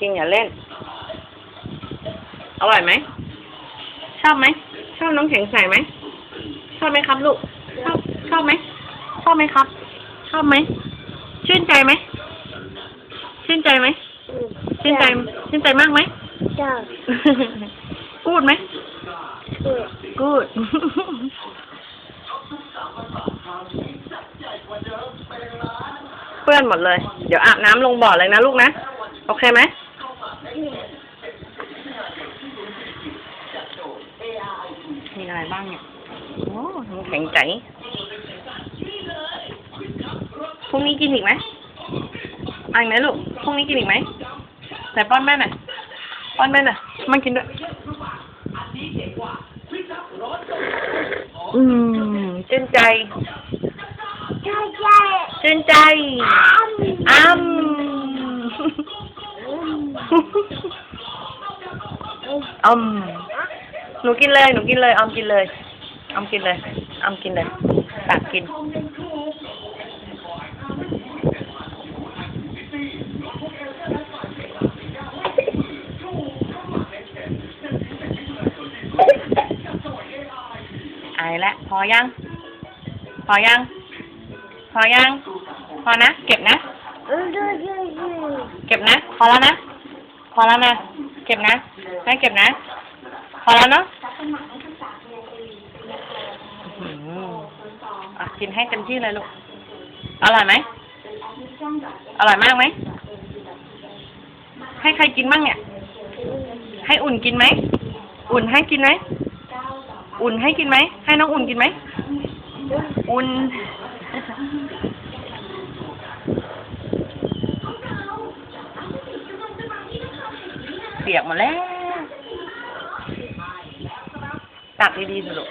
กินอย่าเล่น อร่อยไหม ชอบไหม ชอบน้องแข็งใสไหม ชอบไหมครับลูก ชอบ ชอบไหม ชอบไหมครับ ชอบไหม ชื่นใจไหม ชื่นใจไหม ชื่นใจ ชื่นใจมากไหมจ้ากูดไหมช่วยกูดเปื้อนหมดเลย เดี๋ยวอาบน้ำลงบ่อเลยนะลูกนะ โอเคไหม อะไรบ้างเนี่ย โอ้น้ำแข็งใจพรุ่งนี้กินอีกไหมเอันไหมลูก พรุ่งนี้กินอีกไหมแต่ป้อนแม่หน่อยป้อนแม่หน่อยมันกินด้วย อืมชื่นใจใช่ใช่ชื่นใจ อ้ำอืม หนูกินเลย หนูกินเลยออมกินเลยออมกินเลยออมกินเลยตักกิน ไอละพอยัง พอยัง พอยัง พอนะ เก็บนะ เก็บนะ พอแล้วนะ พอแล้วนะ เก็บนะแม่เก็บนะ พอแล้วเนาะอืมอะกินให้เต็มที่เลยลูก อร่อยไหม อร่อยมากไหม ให้ใครกินบ้างเนี่ย ให้อุ่นกินไหม อุ่นให้กินไหม อุ่นให้กินไหม ให้น้องอุ่นกินไหม อุ่น เปียกหมดแล้ว ตักดีๆสิลูก